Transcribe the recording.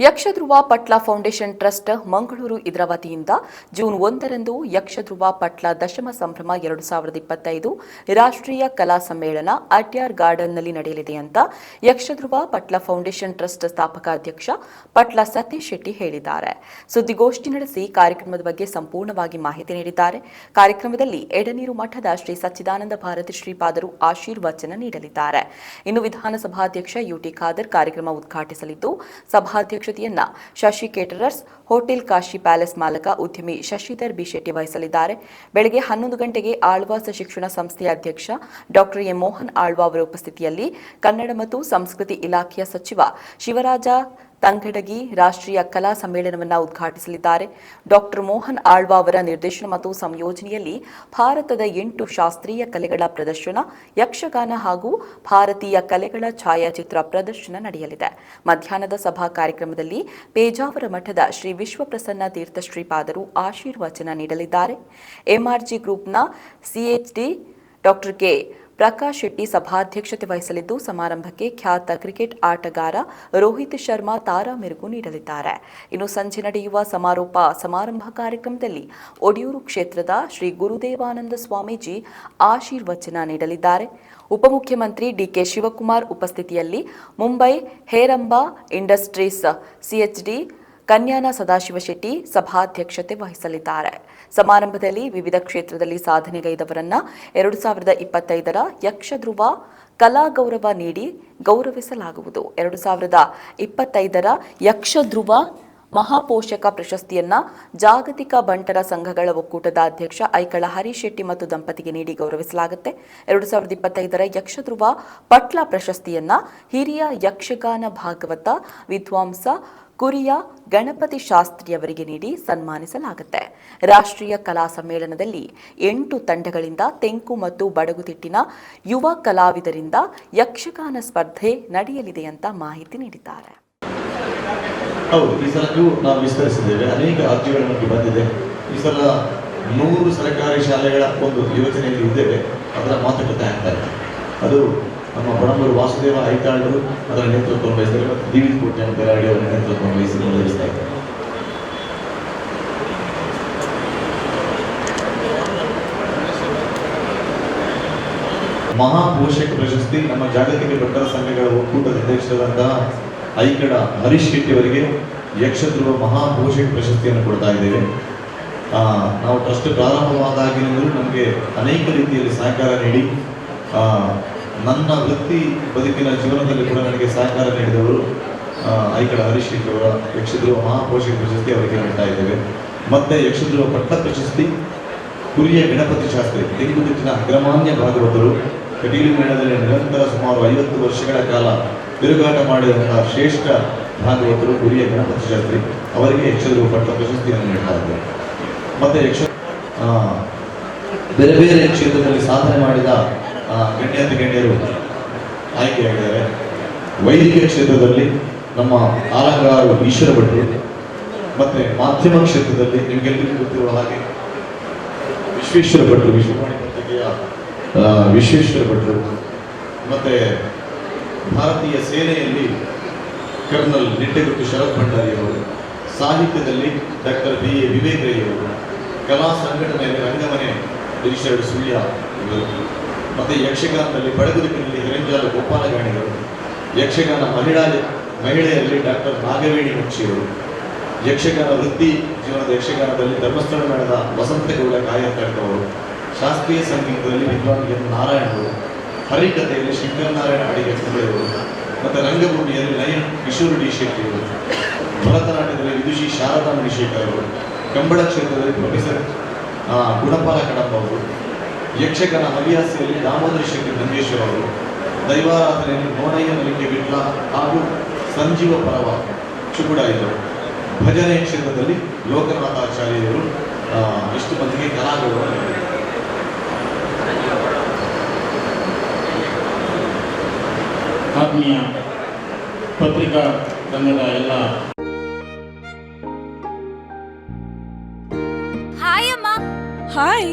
Yakshadhruva Patla foundation trust Mangaluru ಇದರ ವತಿಯಿಂದ June ಒಂದರಂದು ಯಕ್ಷಧ್ರುವ ಪಟ್ಲ ದಶಮ ಸಂಭ್ರಮ ಎರಡು ಸಾವಿರದ ಇಪ್ಪತ್ತೈದು ರಾಷ್ಟ್ರೀಯ ಕಲಾ ಸಮ್ಮೇಳನ ಅಟ್ಯಾರ್ ಗಾರ್ಡನ್ನಲ್ಲಿ ನಡೆಯಲಿದೆ ಅಂತ ಯಕ್ಷಧ್ರುವ ಪಟ್ಲ ಫೌಂಡೇಶನ್ ಟ್ರಸ್ಟ್ ಸ್ಥಾಪಕ ಅಧ್ಯಕ್ಷ ಪಟ್ಲ ಸತೀಶ್ ಶೆಟ್ಟಿ ಹೇಳಿದ್ದಾರೆ. ಸುದ್ದಿಗೋಷ್ಠಿ ನಡೆಸಿ ಕಾರ್ಯಕ್ರಮದ ಬಗ್ಗೆ ಸಂಪೂರ್ಣವಾಗಿ ಮಾಹಿತಿ ನೀಡಿದ್ದಾರೆ. ಕಾರ್ಯಕ್ರಮದಲ್ಲಿ ಎಡನೀರು ಮಠದ ಶ್ರೀ ಸಚ್ಚಿದಾನಂದ ಭಾರತಿ ಶ್ರೀಪಾದರು ಆಶೀರ್ವಚನ ನೀಡಲಿದ್ದಾರೆ. ಇನ್ನು ವಿಧಾನಸಭಾಧ್ಯಕ್ಷ ಯುಟಿ ಖಾದರ್ ಕಾರ್ಯಕ್ರಮ ಉದ್ಘಾಟಿಸಲಿದ್ದು ಸಭಾಧ್ಯಕ್ಷತೆಯನ್ನ Shashi caterers, hotel Kashi palace ಮಾಲಕ ಉದ್ಯಮಿ ಶಶಿಧರ್ ಬಿ ಶೆಟ್ಟಿ ವಹಿಸಲಿದ್ದಾರೆ. ಬೆಳಗ್ಗೆ ಹನ್ನೊಂದು ಗಂಟೆಗೆ ಆಳ್ವಾಸ ಶಿಕ್ಷಣ ಸಂಸ್ಥೆಯ ಅಧ್ಯಕ್ಷ ಡಾಕ್ಟರ್ ಎ ಮೋಹನ್ ಆಳ್ವಾ ಅವರ ಉಪಸ್ಥಿತಿಯಲ್ಲಿ ಕನ್ನಡ ಮತ್ತು ಸಂಸ್ಕೃತಿ ಇಲಾಖೆಯ ಸಚಿವ ಶಿವರಾಜ ತಂಗಡಗಿ ರಾಷ್ಟ್ರೀಯ ಕಲಾ ಸಮ್ಮೇಳನವನ್ನು ಉದ್ಘಾಟಿಸಲಿದ್ದಾರೆ. ಡಾಕ್ಟರ್ ಮೋಹನ್ ಆಳ್ವಾ ಅವರ ನಿರ್ದೇಶನ ಮತ್ತು ಸಂಯೋಜನೆಯಲ್ಲಿ ಭಾರತದ ಎಂಟು ಶಾಸ್ತ್ರೀಯ ಕಲೆಗಳ ಪ್ರದರ್ಶನ, ಯಕ್ಷಗಾನ ಹಾಗೂ ಭಾರತೀಯ ಕಲೆಗಳ ಛಾಯಾಚಿತ್ರ ಪ್ರದರ್ಶನ ನಡೆಯಲಿದೆ. ಮಧ್ಯಾಹ್ನದ ಸಭಾ ಕಾರ್ಯಕ್ರಮದಲ್ಲಿ ಪೇಜಾವರ ಮಠದ ಶ್ರೀ ವಿಶ್ವಪ್ರಸನ್ನ ತೀರ್ಥ ಶ್ರೀಪಾದರು ಆಶೀರ್ವಚನ ನೀಡಲಿದ್ದಾರೆ. ಎಂಆರ್ಜಿ ಗ್ರೂಪ್ನ CHD doctor K. Prakash Shetty ಸಭಾಧ್ಯಕ್ಷತೆ ವಹಿಸಲಿದ್ದು, ಸಮಾರಂಭಕ್ಕೆ ಖ್ಯಾತ ಕ್ರಿಕೆಟ್ ಆಟಗಾರ ರೋಹಿತ್ ಶರ್ಮಾ ತಾರಾ ಮೆರುಗು ನೀಡಲಿದ್ದಾರೆ. ಇನ್ನು ಸಂಜೆ ನಡೆಯುವ ಸಮಾರೋಪ ಸಮಾರಂಭ ಕಾರ್ಯಕ್ರಮದಲ್ಲಿ ಒಡಿಯೂರು ಕ್ಷೇತ್ರದ ಶ್ರೀ ಗುರುದೇವಾನಂದ ಸ್ವಾಮೀಜಿ ಆಶೀರ್ವಚನ ನೀಡಲಿದ್ದಾರೆ. ಉಪಮುಖ್ಯಮಂತ್ರಿ ಡಿಕೆ ಶಿವಕುಮಾರ್ ಉಪಸ್ಥಿತಿಯಲ್ಲಿ ಮುಂಬೈ ಹೇರಂಬಾ ಇಂಡಸ್ಟ್ರೀಸ್ ಸಿಎಚ್ಡಿ ಕನ್ಯಾನ ಸದಾಶಿವ ಶೆಟ್ಟಿ ಸಭಾಧ್ಯಕ್ಷತೆ ವಹಿಸಲಿದ್ದಾರೆ. ಸಮಾರಂಭದಲ್ಲಿ ವಿವಿಧ ಕ್ಷೇತ್ರದಲ್ಲಿ ಸಾಧನೆಗೈದವರನ್ನ ಎರಡು ಸಾವಿರದ ಇಪ್ಪತ್ತೈದರ ಯಕ್ಷಧ್ರುವ ಕಲಾ ಗೌರವ ನೀಡಿ ಗೌರವಿಸಲಾಗುವುದು. ಎರಡು ಸಾವಿರದ ಇಪ್ಪತ್ತೈದರ ಯಕ್ಷಧ್ರುವ ಮಹಾಪೋಷಕ ಪ್ರಶಸ್ತಿಯನ್ನ ಜಾಗತಿಕ ಬಂಟರ ಸಂಘಗಳ ಒಕ್ಕೂಟದ ಅಧ್ಯಕ್ಷ ಐಕಳ ಹರೀಶ್ ಶೆಟ್ಟಿ ಮತ್ತು ದಂಪತಿಗೆ ನೀಡಿ ಗೌರವಿಸಲಾಗುತ್ತೆ. ಎರಡು ಸಾವಿರದ ಇಪ್ಪತ್ತೈದರ ಯಕ್ಷಧ್ರುವ ಪಟ್ಲ ಪ್ರಶಸ್ತಿಯನ್ನ ಹಿರಿಯ ಯಕ್ಷಗಾನ ಭಾಗವತ ವಿದ್ವಾಂಸ ಕುರಿಯ ಗಣಪತಿ ಶಾಸ್ತ್ರಿಯವರಿಗೆ ನೀಡಿ ಸನ್ಮಾನಿಸಲಾಗುತ್ತೆ. ರಾಷ್ಟ್ರೀಯ ಕಲಾ ಸಮ್ಮೇಳನದಲ್ಲಿ ಎಂಟು ತಂಡಗಳಿಂದ ತೆಂಕು ಮತ್ತು ಬಡಗುತಿಟ್ಟಿನ ಯುವ ಕಲಾವಿದರಿಂದ ಯಕ್ಷಗಾನ ಸ್ಪರ್ಧೆ ನಡೆಯಲಿದೆ ಅಂತ ಮಾಹಿತಿ ನೀಡಿದ್ದಾರೆ. ಹೌದು, ಈ ನಾವು ಅನೇಕ ಬಂದಿದೆ. ಈ ಸಲ ನೂರು ಸರ್ಕಾರಿ ಶಾಲೆಗಳ ಒಂದು ಯೋಜನೆಯಲ್ಲಿ ಇದ್ದೇವೆ. ಅದರ ಮಾತುಕತೆ ಆಗ್ತಾ ಇದೆ. ಅದು ನಮ್ಮ ಬಡಂಬರು ವಾಸುದೇವ ಐತಾಳರು ಅದರ ನೇತೃತ್ವ ವಹಿಸಿದರೆ ಮತ್ತು ದಿವಿತ್ ಕೋಟೆ ಅಂತ ಅವರ ನೇತೃತ್ವ ವಹಿಸಿ ನಿರ್ವಹಿಸ್ತಾ ಮಹಾಪೋಷಕ ಪ್ರಶಸ್ತಿ ನಮ್ಮ ಜಾಗತಿಕ ಭಟ್ಟರ ಸಂಘಗಳ ಒಕ್ಕೂಟದ ಅಧ್ಯಕ್ಷರಾದಂತಹ ಐಕಡ ಹರೀಶ್ ಶೆಟ್ಟಿ ಅವರಿಗೆ ಯಕ್ಷಧ್ರುವ ಮಹಾಪೋಷಕ ಪ್ರಶಸ್ತಿಯನ್ನು ಕೊಡ್ತಾ ಇದ್ದೇವೆ. ನಾವು ಟ್ರಸ್ಟ್ ಪ್ರಾರಂಭವಾದಾಗಿನಿಂದಲೂ ನಮಗೆ ಅನೇಕ ರೀತಿಯಲ್ಲಿ ಸಹಕಾರ ನೀಡಿ ನನ್ನ ವೃತ್ತಿ ಬದುಕಿನ ಜೀವನದಲ್ಲಿ ಕೂಡ ನನಗೆ ಸಹಕಾರ ನೀಡಿದವರು ಐಕಡ ಹರೀಶ್ ಅವರ ಯಕ್ಷಧ್ರುವ ಮಹಾಪೋಷಕ ಪ್ರಶಸ್ತಿ ಅವರಿಗೆ ನೀಡ್ತಾ ಇದ್ದೇವೆ. ಮತ್ತೆ ಯಕ್ಷಧ್ರುವ ಪಟ್ಟ ಪ್ರಶಸ್ತಿ, ಕುರಿಯ ಗಣಪತಿ ಶಾಸ್ತ್ರಿ ತೆಂಗುತಿಟ್ಟಿನ ಅಗ್ರಮಾನ್ಯ ಭಾಗವತರು, ಕಟೀಲು ಮೇಳದಲ್ಲಿ ನಿರಂತರ ಸುಮಾರು ಐವತ್ತು ವರ್ಷಗಳ ಕಾಲ ತಿರುಗಾಟ ಮಾಡಿದಂತಹ ಶ್ರೇಷ್ಠ ಭಾಗವತರು ಕುರಿಯ ಗಣಪತಿ ಶಾಸ್ತ್ರಿ, ಅವರಿಗೆ ಯಕ್ಷದ್ರು ಪಟ್ಟ ಪ್ರಶಸ್ತಿಯನ್ನು ನೀಡ್ತಾ ಇದ್ದಾರೆ ಮತ್ತೆ ಯಕ್ಷ ಬೇರೆ ಬೇರೆ ಕ್ಷೇತ್ರದಲ್ಲಿ ಸಾಧನೆ ಮಾಡಿದ ಗಣ್ಯಾತಿ ಗಣ್ಯರು ಆಯ್ಕೆಯಾಗಿದ್ದಾರೆ ವೈದ್ಯಕೀಯ ಕ್ಷೇತ್ರದಲ್ಲಿ ನಮ್ಮ ಆಲಂಗಾರು ಈಶ್ವರ ಭಟ್ರು ಮತ್ತೆ ಮಾಧ್ಯಮ ಕ್ಷೇತ್ರದಲ್ಲಿ ನಿಮಗೆಲ್ಲರಿಗೂ ಗೊತ್ತಿರುವ ಹಾಗೆ ವಿಶ್ವೇಶ್ವರ ಭಟ್ರು ವಿಶ್ವವಾಣಿ ಪತ್ರಿಕೆಯ ವಿಶ್ವೇಶ್ವರ ಭಟ್ರು ಮತ್ತೆ ಭಾರತೀಯ ಸೇನೆಯಲ್ಲಿ ಕರ್ನಲ್ ನಿಟ್ಟೆಗುಟ್ಟು ಶರತ್ ಭಂಡಾರಿ ಅವರು, ಸಾಹಿತ್ಯದಲ್ಲಿ doctor B A Vivek Rai ಅವರು, ಕಲಾ ಸಂಘಟನೆಯಲ್ಲಿ ರಂಗಮನೆ ರಿಷರ್ಡ್ ಸುಳ್ಯ ಇವರು. ಮತ್ತೆ ಯಕ್ಷಗಾನದಲ್ಲಿ ಬಡಗುದಿಪಿನಲ್ಲಿ ಹಿರಂಜಾಲ ಗೋಪಾಲಗಾಣಿಗಳು, ಯಕ್ಷಗಾನ ಮಹಿಳಾ ಮಹಿಳೆಯಲ್ಲಿ ಡಾಕ್ಟರ್ ನಾಗವೇಣಿ ಮುಕ್ಷಿಯವರು ಯಕ್ಷಗಾನ ವೃತ್ತಿ ಜೀವನದ ಯಕ್ಷಗಾನದಲ್ಲಿ ಧರ್ಮಸ್ಥಳ ಮೇಳದ ವಸಂತಗೌಡ ಕಾಯಕರ್ತವರು ಶಾಸ್ತ್ರೀಯ ಸಂಗೀತದಲ್ಲಿ ವಿದ್ವಾನ್ ಎನ್ ನಾರಾಯಣರು, ಹರಿಕಥೆಯಲ್ಲಿ ಶಂಕರನಾರಾಯಣ ಅಡಿಗೆ ಅವರು ಮತ್ತು ರಂಗಭೂಮಿಯಲ್ಲಿ ನಯನ್ ಕಿಶೋರ್ ಡಿ ಶೆಟ್ಟಿಯವರು, ಭರತನಾಟ್ಯದಲ್ಲಿ ವಿದುಷಿ ಶಾರದಾ ಮಣಿಶೇಖರ್ ಅವರು, ಕಂಬಳ ಕ್ಷೇತ್ರದಲ್ಲಿ ಪ್ರೊಫೆಸರ್ ಗುಣಪಾಲ ಕಡಪ್ಪ ಅವರು ಯಕ್ಷಗಾನ ಹವ್ಯಾಸಿಯಲ್ಲಿ ದಾಮೋದರ ಶೆಟ್ಟಿ ನಂದೀಶ್ವರ ಅವರು ದೈವಾರಾಧನೆಯಲ್ಲಿ ಮೋನಯ್ಯ ನಲಿಕೆ ಬಿಟ್ಲ ಹಾಗೂ ಸಂಜೀವ ಪರವ ಚುಗುಡ ಇದ್ದರು. ಭಜನೆ ಕ್ಷೇತ್ರದಲ್ಲಿ ಲೋಕನಾಥಾಚಾರ್ಯರು ಇಷ್ಟು ಮಂದಿಗೆ ಕಲಾಗೌರವ ನೀಡಿದರು. ಆತ್ಮೀಯ ಪತ್ರಿಕಾ ರಂಗದ ಎಲ್ಲ ಹಾಯ್ ಅಮ್ಮ ಹಾಯ್